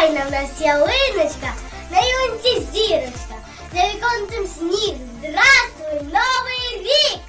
Файна в нас ялиночка, на ялинці зірочка, за віконцем сніг. Здравствуй, новий рік!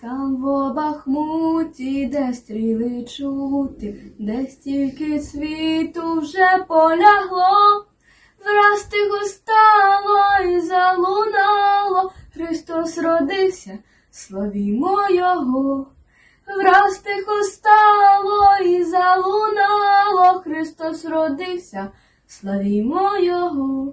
Там в Бахмуті, де стріли чути, де стільки світу вже полягло, враз тихо стало і залунало, Христос родився, славімо Його. Враз тихо стало і залунало, Христос родився, славімо Його.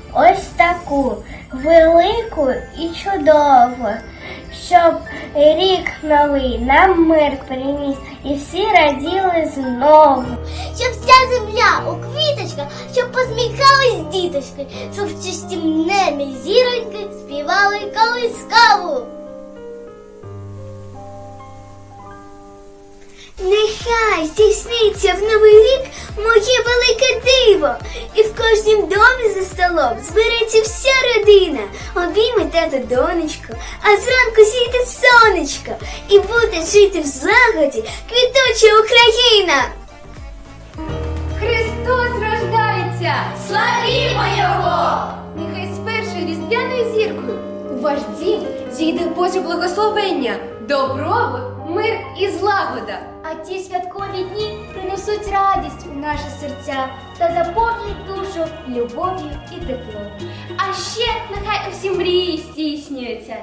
ось таку велику і чудову, щоб рік новий нам мир приніс і всі раділи знову. Щоб вся земля у квіточках, щоб посміхались діточки, щоб в чистім небі зіроньки співали колискаву. Нехай здійсниться в новий рік моє велике диво, і в кожнім домі за столом збереться вся родина, обійме тата донечку, а зранку сійте сонечко, і буде жити в злагоді квіточа Україна. Христос рождається! Славімо Його! Нехай з першою різдвяною зіркою у ваш дім зійде Боже благословення, добробут, мир і злагода. А ті святкові дні принесуть радість у наші серця та заповнять душу любов'ю і теплом. А ще нехай усі мрії здійснюються.